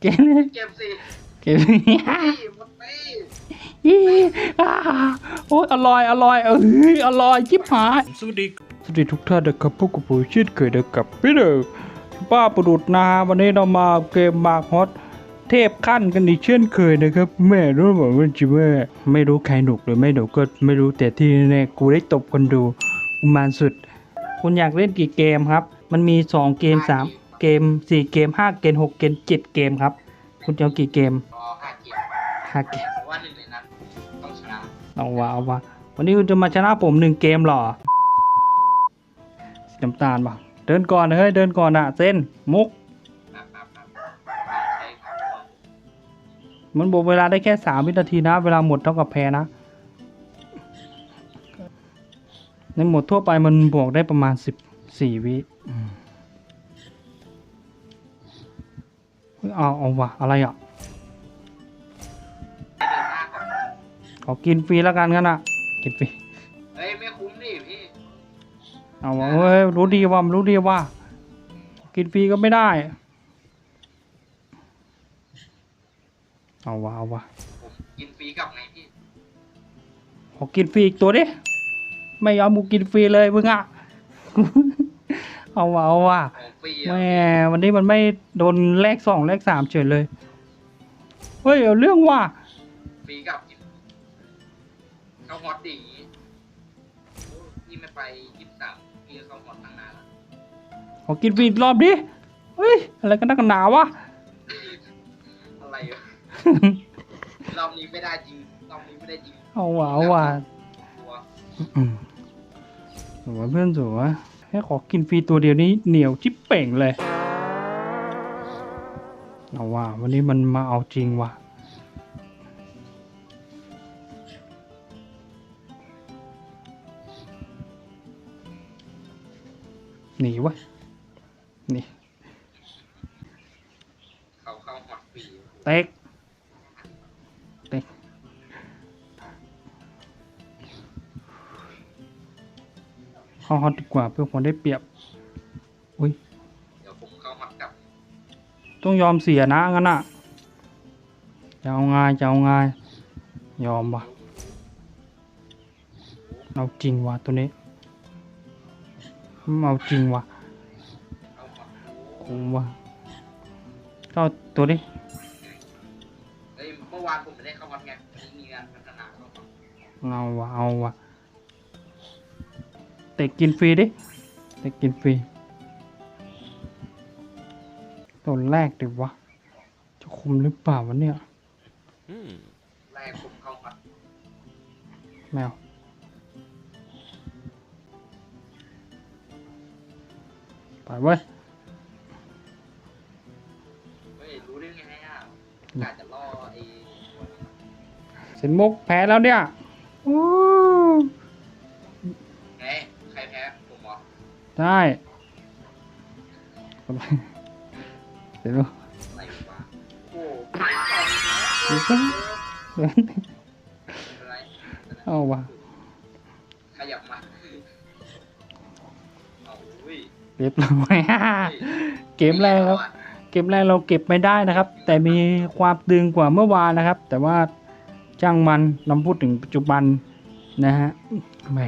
เก็บเก็บสิเก็บนี่หมดนี่ยี่อ่าโอ้ยอร่อยอร่อยเอออร่อยชิบหายสวัสดีสวัสดีทุกท่านนะครับพวกกับผมเช่นเคยนะครับพี่เด็กป้าประดุดนะฮะวันนี้เรามาเกมมาฮอตเทพขั้นกันอีกเช่นเคยนะครับ แม่รู้บอกว่าจิแม่ไม่รู้ใครหนุกหรือไม่หนุกก็ไม่รู้แต่ที่แน่กูได้ตบคนดูอุมานสุด คุณอยากเล่นกี่เกมครับ มันมี 2 เกม 3 เกม4เกม5เกม6เกม7เกมครับ คุณจะเอากี่เกมรอห้าเกม5เกมเพราะว่าหนึ่งในนั้นต้องชนะเอาวะเอาวะวันนี้คุณจะมาชนะผมหนึ่งเกมเหรอสีน้ำตาลปะเดินก่อนเฮ้ยเดินก่อนอะเส้นมุกครับครับครับใช่ครับมันบอกเวลาได้แค่สามวินาทีนะ เวลาหมดเท่ากับแพ้นะในหมดทั่วไปมันบวกได้ประมาณสิบสี่วิอืม เฮ้ยเอาเอาวะอะไรอะเดินหน้าก่อนขอกินฟรีแล้วกันงั้นอะ กินฟรีเฮ้ยไม่คุ้มดิพี่เอาวะเฮ้ยรู้ดีว่ามันรู้ดีว่า กินฟรีก็ไม่ได้ เอาวะเอาวะผมกินฟรีกลับไงพี่ขอกินฟรีอีกตัวดิไม่ยอมกูกินฟรีเลยมึงอะ เอาวะเอาวะของฟรีแหอะมวันนี้มันไม่โดนแลกสองแลกสามเฉยเลย เฮ้ยเอาเรื่องว่าฟรีกลับกินเข้าฮอตดีอย่างงี้โอ้พี่ไม่ไปยี่สิบสามพี่ก็เข้าฮอตตั้งนานแล้วขอกินฟรีอีกรอบดิ เฮ้ย อะไรกันนักกันหนาวะ อะไรวะ รอบนี้ไม่ได้จริงรอบนี้ไม่ได้จริงเอาวะเอาวะตัวอืมสวยเพื่อนสวย แค่ขอกินฟรีตัวเดียวนี้เหนียวจิ๊บเป่งเลยเอาว่าวันนี้มันมาเอาจริงว่ะหนีวะหนี่เขาเข้าฮอตฟรีเต็ก เข้าฮอตดีกว่าเพื่อความได้เปรียบ อุ้ยเดี๋ยวผมเข้าฮอตกลับ ต้องยอมเสียนะงั้นอะจะเอาไงจะเอาไงยอมว่ะเอาจริงว่ะตัวนี้เอาจริงว่ะเข้าฮอตคุ้มว่ะเข้าตัวนี้เฮ้ยเมื่อวานผมไม่ได้เข้าฮอตไงวันนี้มีงานพัฒนาเข้าฮอตเอาว่ะเอาว่ะ เตะกินฟรีดิเตะกินฟรีตัวแรกดิวะ จะคุมหรือเปล่าวะเนี่ยแรกผมเข้าฮอตแมวไปเว้ยเฮ้ยรู้ได้ไงอะกาจะล่อไอ้สินมุกแพ้แล้วเนี่ยอู้ ได้เดี๋ยวดูอะไรวะโอ้ดูไม่สิเป็นไรเอาว่ะขยับมาเอาอุ้ยเรียบร้อยเกมแรกครับ เกมแรกเราเก็บไม่ได้นะครับ แต่มีความตึงกว่าเมื่อวานนะครับ แต่ว่าจ้างมันเราพูดถึงปัจจุบันนะฮะแหม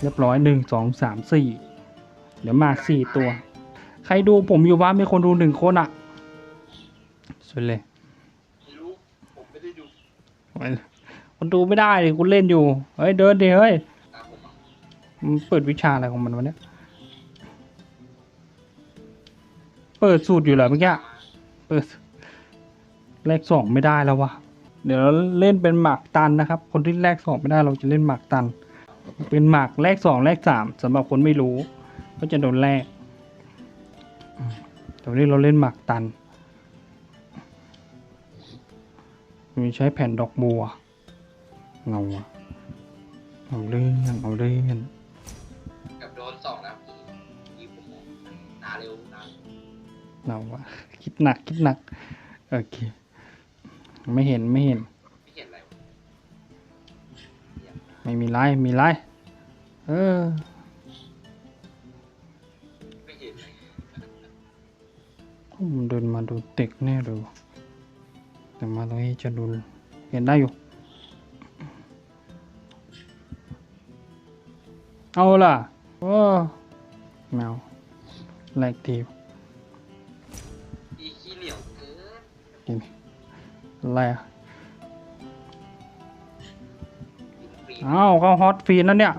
เรียบร้อยหนึ่งสองสามสี่เดี๋ยวมาสี่ตัว ใครดูผมอยู่บ้านมีคนดูหนึ่งคนอะสุดเลยม่รู้ผมไม่ได้ดูคนดูไม่ได้ดิคุณเล่นอยู่ เฮ้ยเดินดิเฮ้ยมันเปิดวิชาอะไรของมันวะเนี่ย เปิดสูตรอยู่เหรอเมื่อกี้ เปิดเลขสองไม่ได้แล้ววะ เดี๋ยวเราเล่นเป็นหมากตันนะครับ คนที่แรกสองไม่ได้เราจะเล่นหมากตัน เป็นหมากแรกสองแรกสามสำหรับคนไม่รู้ ก็จะโดนแรกอืมแต่วันนี้เราเล่นหมากตันมีใช้แผ่นดอกบัว เงาอะเอาเรื่องเอาเรื่องกับโดนสองแล้วพี่พี่ผมบอกนาเร็วนาเงาอะคิดหนักคิดหนัก โอเค ไม่เห็นไม่เห็น ไม่เห็นอะไรวะไม่มีไรมีไรเออ ผมเดินมาดูเต็กแน่เลยว่ะแต่มาตรงนี้จะดูเห็นได้อยู่ เอาล่ะโอ้แมวแหลกทีอีขี้เหนียวเกินกินอะไรอะกินฟรีอ้าวเข้าฮอตฟรีนั่นเนี่ย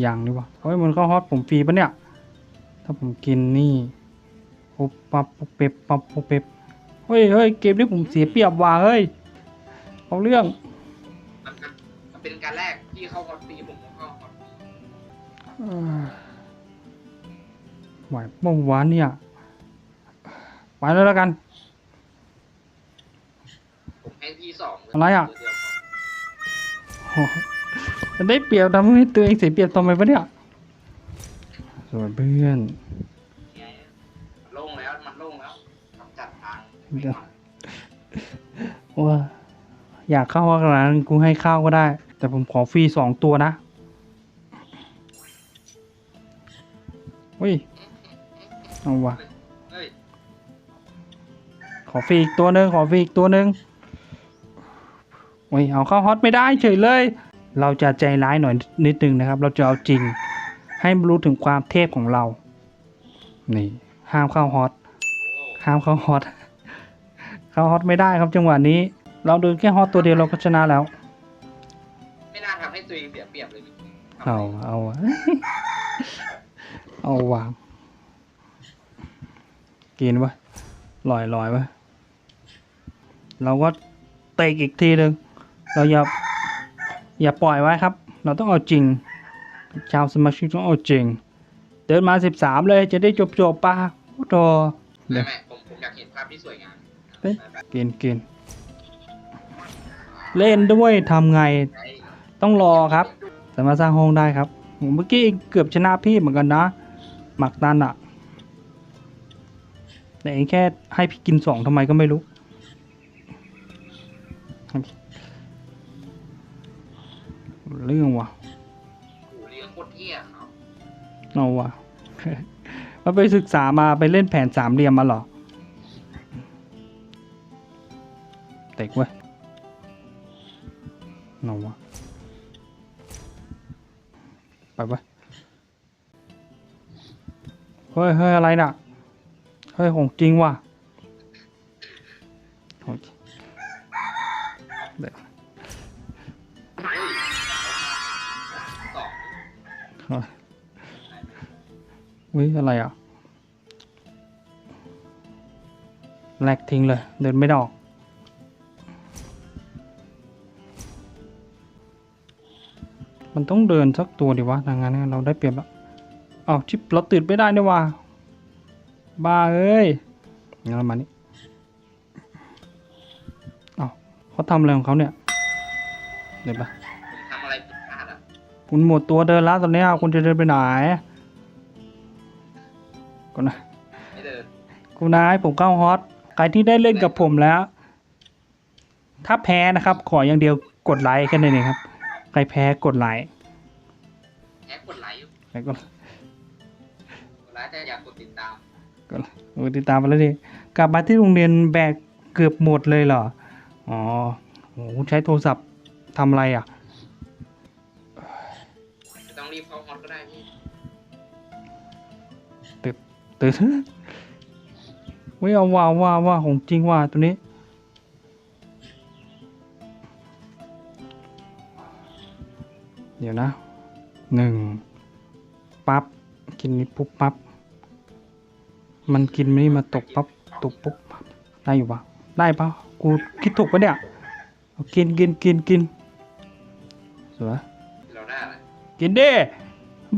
อย่างนี้วะเฮ้ยมันเข้าฮอตผมฟรีปะเนี่ย ถ้าผมกินนี่ ปุ๊บปั๊บปุ๊บเป๊บปั๊บปุ๊บเป๊บเฮ้ยเฮ้ยเกมนี้ผมเสียเปรียบว่ะเฮ้ยเอาเรื่องมันมันมันเป็นการแรกที่เข้าฮอตฟรีผมก็เข้าฮอตฟรีเอ่อไหวเมื่อวานเนี่ยไปแล้วแล้วกัน ผมให้พี่สองเลยอะไรอะเดี๋ยวพอโอ้โหจะได้เปรียบทำให้ตัวเองเสียเปรียบทำไมปะเนี่ยส่วนเพื่อน จัดทางเดี๋ยวว่าอยากเข้าขนาดนั้นกูให้เข้าก็ได้ แต่ผมขอฟรีสองตัวนะเฮ้ยเอาวะเฮ้ยขอฟรีอีกตัวหนึ่งขอฟรีอีกตัวหนึ่งโอ้ยเอาเข้าฮอตไม่ได้เฉยเลย เราจะใจร้ายหน่อยนิดนึงนะครับ เราจะเอาจริงให้รู้ถึงความเทพของเรา นี่ ห้ามเข้าฮอต โอ้ห้ามเข้าฮอตเข้าฮอตไม่ได้ครับจังหวะนี้ เราเดินแค่ฮอตตัวเดียวเราก็ชนะแล้ว ไม่น่าทำให้ตัวเองเสียเปรียบเลยเอาเอาอะเอาวางกินวะลอยลอยวะเราก็เตะอีกทีหนึ่งเราอย่าอย่าปล่อยไว้ครับ เราต้องเอาจริง ชาวสมาชิกต้องเอาจริง เดินมาสิบสามเลยจะได้จบจบๆป่ะโอ้โหไม่ไม่ผมผมอยากเห็นภาพที่สวยงามเฮ้ยกินกินเล่นด้วยทำไงไอ้ต้องรอครับ สามารถสร้างห้องได้ครับผมเมื่อกี้เกือบชนะพี่เหมือนกันนะหมักตันอะแต่เองแค่ให้พี่กินสองทำไมก็ไม่รู้เรื่องวะหูเลี้ยงโคตรเที่ยครับเอาวะมาไปศึกษามาไปเล่นแผนสามเหลี่ยมมาเหรอ เต็กเว้ยเอาวะไปเว้ยเฮ้ยเฮ้ยอะไรน่ะ เฮ้ยของจริงว่ะของจริงเดี๋ยวเฮ้ยสองเฮ้ยอุ้ยอะไรอะ แลกทิ้งเลย เดินไม่ได้ออก มันต้องเดินสักตัวดิวะทางนั้นเราได้เปรียบแล้วอ้าวชิปเราตื่นไม่ได้นี่วะบ้าเอ้ยงั้นเรามานี่อ้าวเขาทำอะไรของเขาเนี่ยเดี๋ยวปะผมทำอะไรผิดพลาดอะคุณหมดตัวเดินแล้วตอนเนี้ยคุณจะเดินไปไหนก็นะไม่เดินคุณนายผมเข้าฮอตใครที่ได้เล่นกับผมแล้ว ถ้าแพ้นะครับ ขออย่างเดียวกดไลค์แค่นั้นเองครับ ใครแพ้กดไลค์แค่กดไลค์แล้วก็กดไลค์แต่อยากกดติดตามก็โอ้ติดตามไปแล้วดิกลับมาที่โรงเรียนแบกเกือบหมดเลยเหรออ๋อโหคุณใช้โทรศัพท์ทำอะไรอะไม่ต้องรีบเข้าฮอตก็ได้พี่ตื่นเว้ยเอาว่าว่าว่าของจริงว่าตัวนี้ เดี๋ยวนะหนึ่งปั๊บ กินนี้ปุ๊บปั๊บ มันกินนี่มาตกปั๊บตกปุ๊บปั๊บได้อยู่ปะได้ปะกูคิดถูกปะเนี่ยเอากินกินกินกินสวยเราได้อะไรกินดิ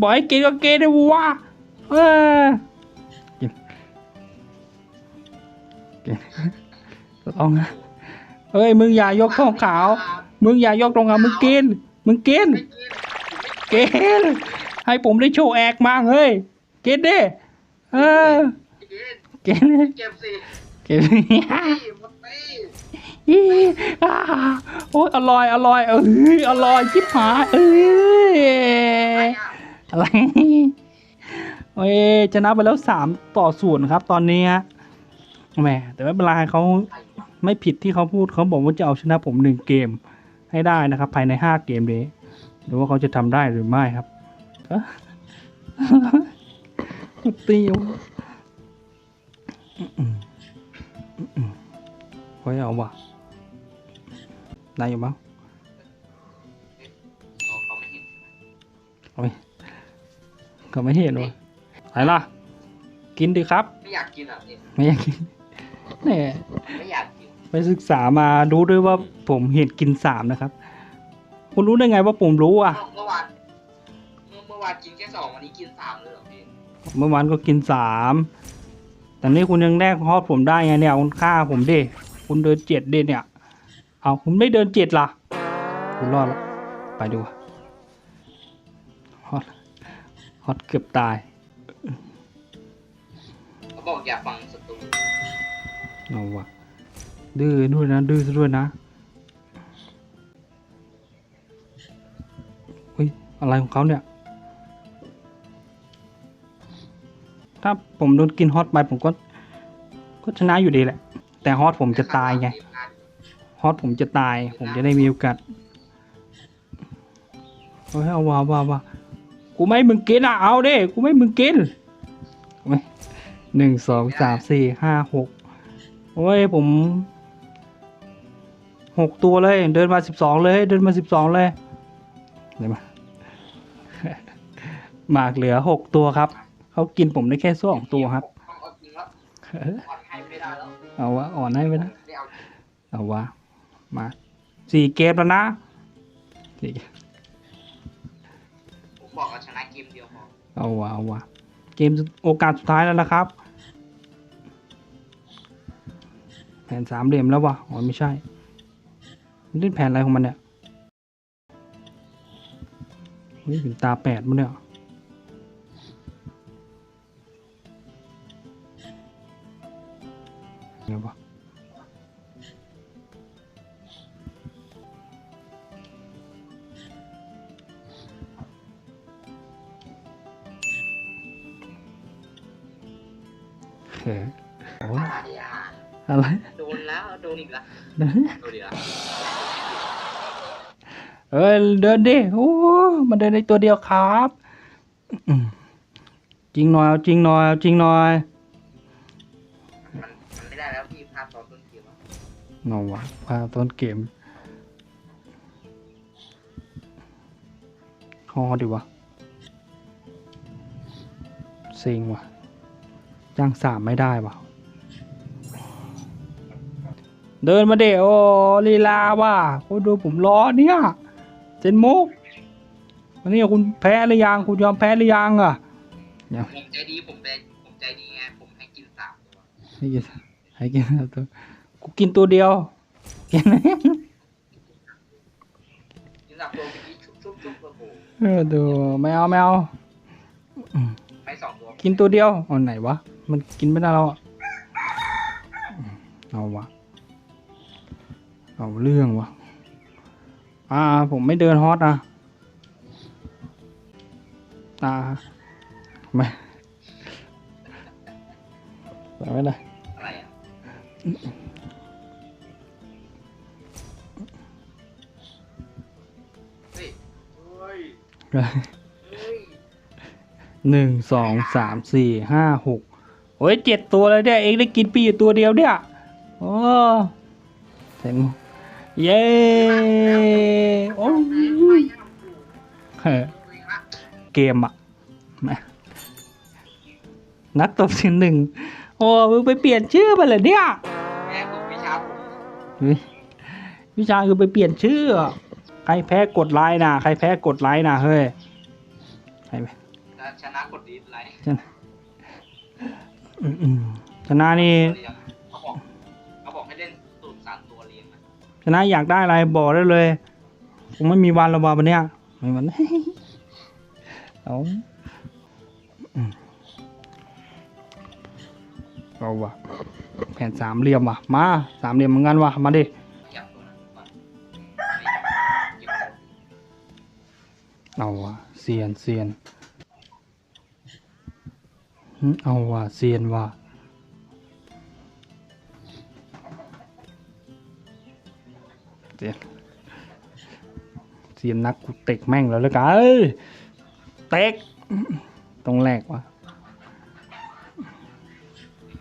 บอกให้กินก็กินดิวะเออกินกินลองนะเอ้ยมึงอย่ายกท้องขาว มึงอย่ายกตรงขาวมึงกิน มึงกินไม่กิน กิน ให้ผมได้โชว์แอกมางเฮ้ย กินดิ เออไม่กินกิน เก็บสิกินพี่หมดสีอ่าโอ้ยอร่อยอร่อยเอ้ยอร่อยชิบหายเอ้ยอะอะไรโอ้ชนะไปแล้วสามต่อศูนย์ครับ ตอนนี้ฮะแหมแต่ไม่เป็นไรเขาไม่ผิดที่เขาพูดเขาบอกว่าจะเอาชนะผมหนึ่งเกม ให้ได้นะครับ ภายในห้าเกมนี้ดูว่าเขาจะทำได้หรือไม่ครับเอ้อตีวเฮ้ยเอาวะได้อยู่มั้งเขาไม่เห็นเอาไม่เห็นวะไหนล่ะ กินดิครับ ไม่อยากกินอะพี่ไม่อยากกินแหมไม่อยากกิน ไปศึกษามารู้ด้วยว่าผมเห็นกินสามนะครับ คุณรู้ได้ไงว่าผมรู้อะ เมื่อวานเมื่อเมื่อวานกินแค่สองวันนี้กินสามเลยเหรอพี่เมื่อวานก็กินสามแต่นี่คุณยังแลกฮอตผมได้ไงเนี่ยคุณฆ่าผมดิคุณเดินเจ็ดดิเนี่ย เอาคุณไม่เดินเจ็ดล่ะ คุณรอดแล้วไปดูว่าฮอตฮอตเกือบตายเขาบอกอย่าฟังศัตรูเอาวะ ดื้อด้วยนะดื้อซะด้วยนะเฮ้ยอะไรของเขาเนี่ย ถ้าผมโดนกินฮอตไปผมก็ ก็ชนะอยู่ดีแหละ แต่ฮอตผมจะตายไงฮอตผมจะตาย ผมจะได้มีโอกาสเฮ้ยเอาว่าว่าว่ากูไม่มึงกินอะเอาดิกูไม่มึงกินหนึ่งสองสามสี่ห้าหกโอ้ยผม หกตัวเลย เดินมาสิบสองเลย เดินมาสิบสองเลยเดี๋ยวมาหมากเหลือหกตัวครับ เขากินผมได้แค่สองตัวครับ เอาวเอออ่อนได้แล้วเอาวะอ่อนให้ไปนะเอาจริงเอาวะ มาสี่เกมแล้วนะสี่ผมบอกว่าชนะเกมเดียวพอเอาวะเอาวะ เกมโอกาสสุดท้ายแล้วนะครับ แผนสามเหลี่ยมแล้ววะอ๋อไม่ใช่ มันเล่นแผนอะไรของมันเนี่ยเฮ้ยเป็นตาแปดมั้งเนี่ยไงวะ เอ้ยเดินดิโอ้มันเดินในตัวเดียวครับอืมจริงหน่อยเอาจริงหน่อยเอาจริงหน่อยมันมันไม่ได้แล้วพี่พลาดตอนต้นเกมแล้วเงาวะพาต้นเกมฮอดีวะเซ็งวะจ้างสามไม่ได้วะเดินมาเดโอลีลาว่ะคุณดูผมล้อเนี่ย เจนมุกวันนี้คุณแพ้หรือยังคุณยอมแพ้หรือยังอะผมใจดีผมใจผมใจดีไงผมให้กินสามตัวให้กินให้กินตัวกูกินตัวเดียวกินกินสามตัวเมื่อกี้ชุบชุบชุบโอ้โหเออดูไม่เอาไม่เอาอืมให้สองตัวกินตัวเดียวเอาไหนวะมันกินไม่ได้แล้วอะอืมเอาวะเอาเรื่องวะ อ่า ผมไม่เดินฮอตอะ ตาไม่ไปไม่ได้อะไรอะเฮ้ยเฮ้ยเฮ้ยหนึ่งสองสามสี่ห้าหกโอ้ยเจ็ดตัวเลยเนี่ยเองได้กินปีอยู่ตัวเดียวเนี่ยโอ้เซ็ง เย้โอ้ยเฮ้ยเกมอะแหม่นักตบสินหนึ่งโอ้มึงไปเปลี่ยนชื่อมาเลยเนี่ยแม่ผมวิชาผมเฮ้ยวิชาคือไปเปลี่ยนชื่ออะใครแพ้กดไลน์นะใครแพ้กดไลน์นะเฮ้ยใครจะชนะกดดีไลน์อืมๆชนะนี่ ชนะอยากได้อะไรบอกได้เลยผมไม่มีวันละวันวันเนี้ยไม่วันเอาเอาวะแผ่นสามเหลี่ยมว่ะมาสามเหลี่ยมเหมือนกันว่ะมาดิเอาวะเซียนเซียนเอาวะเซียนว่ะ สียนเสียนนักกูเตะแม่งแล้วแล้วกันเอ้ยเตะต้องแลกวะ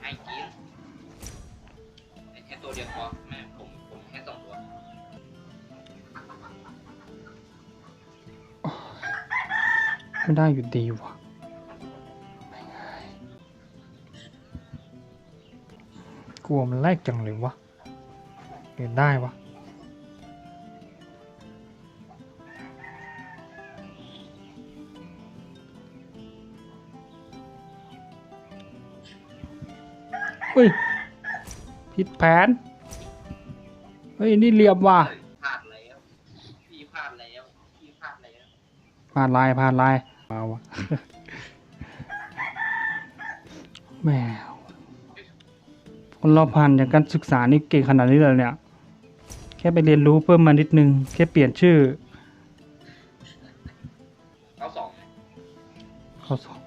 ให้กินแค่ตัวเดียวพอแม่ผมผมแค่สองตัวไม่ได้อยู่ดีวะกลัวมันแลกจังเลยวะเห็นได้วะ เฮ้ยผิดแผน เฮ้ย นี่เหลี่ยมว่ะพลาดแล้วพี่พลาดแล้วพี่พลาดแล้วผ่านลายผ่านลายมาวะแหมคนเราผ่านจากการศึกษานี่เก่งขนาดนี้เลยเนี่ย แค่ไปเรียนรู้เพิ่มมานิดนึง แค่เปลี่ยนชื่อ เขาสองไงเข้าสอบ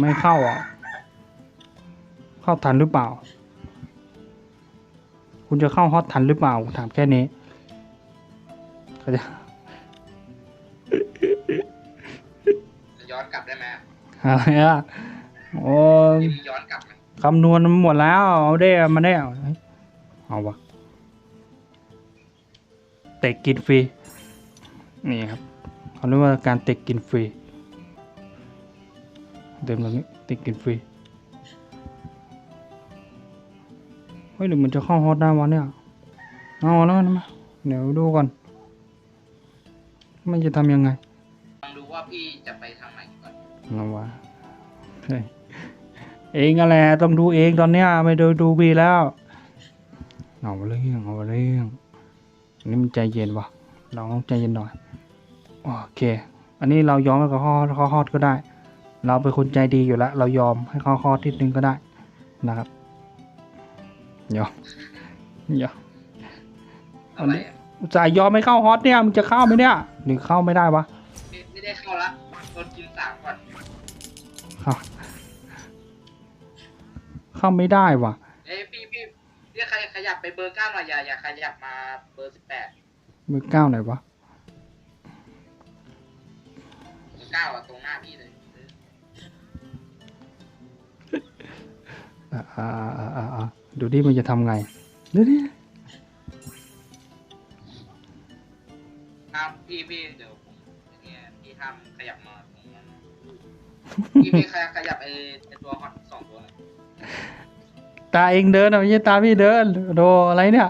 ไม่เข้าอะ เข้าทันหรือเปล่า คุณจะเข้าฮอตทันหรือเปล่า ถามแค่นี้เขาใจะจะย้อนกลับได้ไหมอะไรอะโอ้ยพี่มีย้อนกลับไหมคำนวณมันหมดแล้ว เอาได้มาได้เอาเอาวะเตะกินฟรี นี่ครับเขาเรียกว่าการเตะกินฟรี เดินแบบนี้เตะกินฟรี ฮ้ยหรือมันจะเข้าฮอตได้วะเนี่ยเอาแล้วกันมาเดี๋ยวดูก่อน มันจะทำยังไงลองดูว่าพี่จะไปทางไหนก่อนเอาวะเฮ้ยเองอะไรต้องดูเองตอนเนี้ยไม่ดูดูบีแล้วเอาเรื่องเอาเรื่องอันนี้มันใจเย็นวะเราต้องใจเย็นหน่อยโอเค อันนี้เรายอมให้เขาฮอดเขาฮอดก็ได้ เราเป็นคนใจดีอยู่แล้ว เรายอมให้เขาฮอดทีนึงก็ได้นะครับ ยอมยอมอะไรอะอุตส่าห์ยอมไม่เข้าฮอตเนี่ยมึงจะเข้าไหมเนี่ยหรือเข้าไม่ได้วะไม่ไม่ได้เข้าละโดนกินสามก่อนเข้าเข้าไม่ได้วะเอ้ยพี่พี่เรียกใครขยับไปเบอร์เก้าหน่อยอย่าอย่าขยับมาเบอร์สิบแปดมือเก้าไหนวะเบอร์เก้าอะตรงหน้าพี่เลยอ่าอ่าอ่าอ่าอ่า ดูดิมันจะทำไง ดูดิครับพี่พี่เดี๋ยวผมเนี่ยพี่ทำขยับมาตรงนั้นพี่พี่ขยับขยับไอ้ไอ้ตัวฮอตสองตัวหน่อยตาเองเดินอะไม่ใช่ตาพี่เดินโดอะไรเนี่ย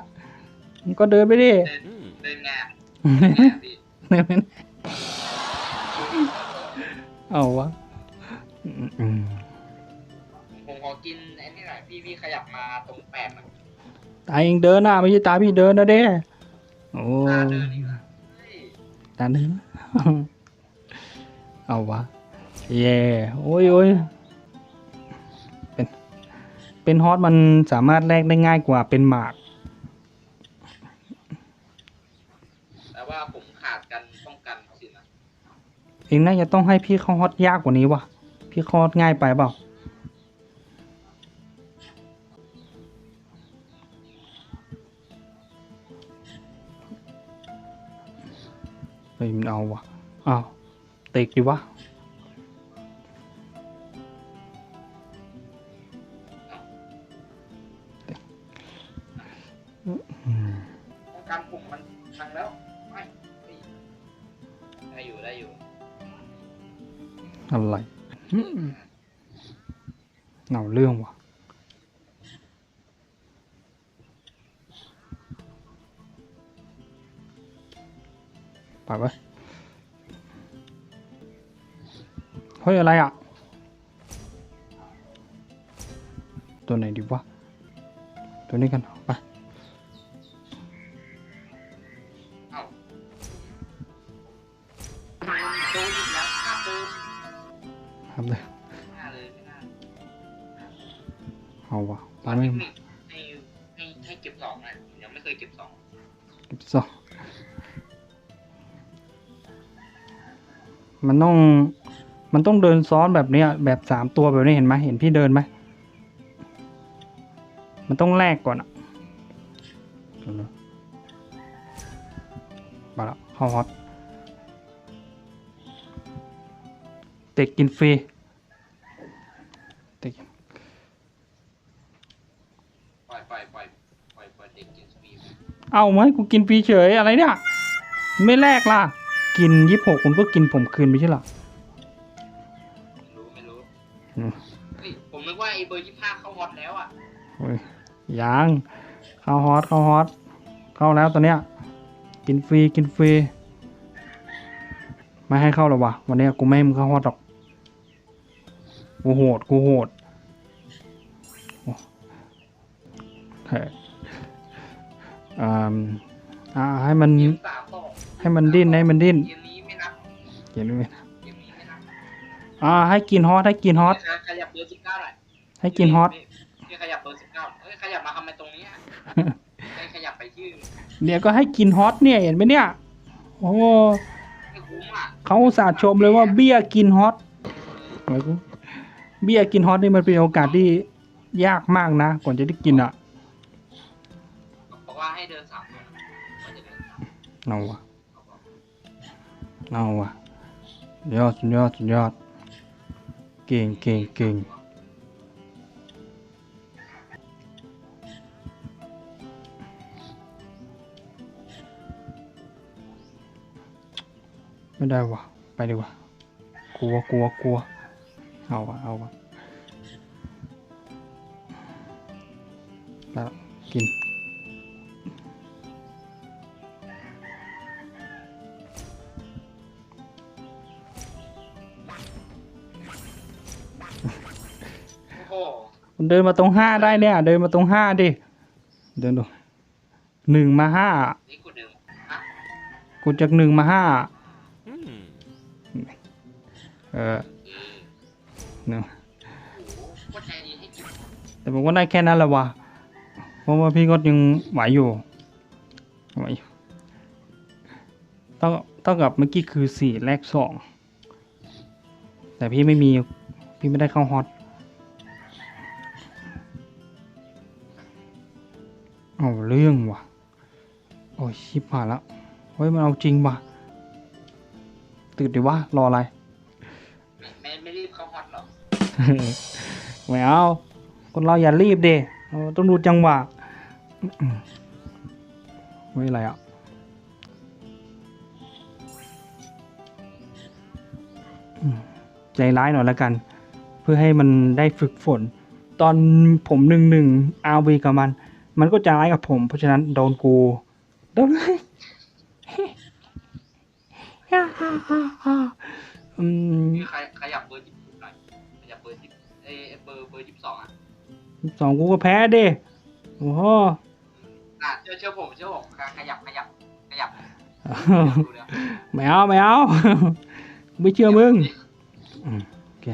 มันก็เดินไปดิ เดินเดินไงอะเดินไงอะพี่เดินไปไหนเอาวะอืมอืมผม พี่พี่ขยับมาตรงแปดหน่อยตาเองเดินอะไม่ใช่ตาพี่เดินนะเด้โอ้ตาเดินอีกแล้วเฮ้ยตาเดิน เอาวะเย่โอ้ยโอ้ยเป็นเป็นฮอตมันสามารถแลกได้ง่ายกว่าเป็นหมาก แต่ว่าผมขาดกันป้องกันสินะ เองน่าจะต้องให้พี่เข้าฮอตยากกว่านี้วะพี่เข้าฮอตง่ายไปเปล่า ฮ้ยมันเอาวะอ้าวเตกดิวะป้องกันผมมันพังแล้วไม่เฮ้ยได้อยู่ได้อยู่ อะไรอืมเอาเรื่องวะ ไปไปเฮ้ยอะไรอะ ตัวไหนดีวะ ตัวนี้กันไป มันต้อง มันต้องเดินซ้อนแบบเนี้ย แบบสามตัวแบบนี้เห็นไหมเห็นพี่เดินไหมมันต้องแลกก่อนอะเดี๋ยวนะมาแล้วเข้าฮอตเด็กกินฟรีเด็กเด็กกินสปีดเอาไหมกูกินฟรีเฉยอะไรเนี่ย ไม่แลกล่ะ กินยี่หกคุณก็กินผมคืนไม่ใช่เหรอไม่รู้ไม่รู้อืมเฮ้ยผมนึกว่าไอ้เบอร์ยี่ห้าเข้าฮอตแล้วอะโอ้ยยังเข้าฮอตเข้าฮอตเข้าแล้วตอนเนี้ย กินฟรีกินฟรีไม่ให้เข้าหรอวะวันเนี้ยกูไม่ให้มึงเข้าฮอตหรอกกูโหดกูโหดโอ้เฮ้ยอ่าอ่าให้มัน เกมสามต่อ ให้มันดิ้นให้มันดิ้นเกมนี้ไม่นับเขียนไว้เกมนี้ไม่นับอ่าให้กินฮอตให้กินฮอตขยับเบอร์สิบเก้าหน่อยให้กินฮอตพี่ขยับเบอร์สิบเก้าเฮ้ยขยับมาทำไมตรงเนี้ยให้ขยับไปชื่อเดี๋ยวก็ให้กินฮอตเนี่ยเห็นไหมเนี่ยโอ้ไม่คุ้มอะเขาอุตสาห์ชมเลยว่าเบี้ยกินฮอตโอ้ยกูเบี้ยกินฮอตนี่มันเป็นโอกาสที่ยากมากนะก่อนจะได้กินอะบอกว่าให้เดินสามคนว่าจะเดินสามเอาวะเขาบอก เอาว่ะยอดสุดยอดสุดยอด เก่งเก่งเก่งไม่ได้ว่ะ ไปดีกว่า กลัวกลัวกลัว เอาว่ะ เอาว่ะแล้วกิน เดินมาตรงห้าได้เนี่ย เดินมาตรงห้าดิ เดินดูหนึ่งมาห้า นี่กูดึงฮะกูจากหนึ่งมาห้า เออเออเนอะโอ้โหโคตรใจดีให้กินแต่ผมก็ได้แค่นั้นแหละวะเพราะว่าพี่ก็ยังไหวอยู่ ไหวอยู่เท่าเท่ากับเมื่อกี้คือสี่แรกสอง แต่พี่ไม่มี พี่ไม่ได้เข้าฮอต เอาเรื่องว่ะ โอ้ยชิบหายแล้วเฮ้ยมันเอาจริงว่ะ ตื่นดิวะรออะไร ไม่ไม่ไม่รีบเข้าฮอตหรอกไม่เอาคนเราอย่ารีบเดเราต้องดูจังหวะอืมเฮ้ยอะไรอะอืมใจร้ายหน่อยแล้วกัน เพื่อให้มันได้ฝึกฝน ตอนผมหนึ่งหนึ่งอาวีกับมัน มันก็จะร้ายกับผม เพราะฉะนั้นโดนกูโดนอืมพี่ขยขยับเบอร์สิบหน่อยขยับเบอร์สิบเอยเบอร์เบอร์สิบสองอะสองกูก็แพ้เด้โอ้โหอะเชื่อเชื่อผมเชื่อผมขยับขยับขยับดูเดี๋ยวไม่เอาไม่เอาไม่เชื่อมึงอืมโอเค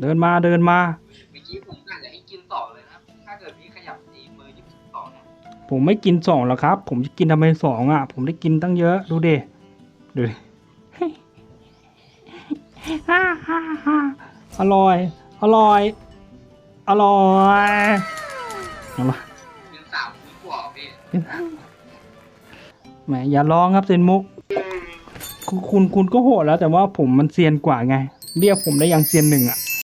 เดินมาเดินมา ผมไม่กินสองหรอกครับ ผมจะกินทำไมสองอะ ผมได้กินตั้งเยอะ ดูเดดูดิฮ่าฮ่าฮ่าอร่อย อร่อย อร่อยเอามาเป็นสามคูณกว่าพี่แหมอย่าร้องครับเซนมุกคุณคุณคุณก็โหดแล้วแต่ว่าผมมันเซียนกว่าไง เรียกผมได้ยังเซียนหนึ่งอะ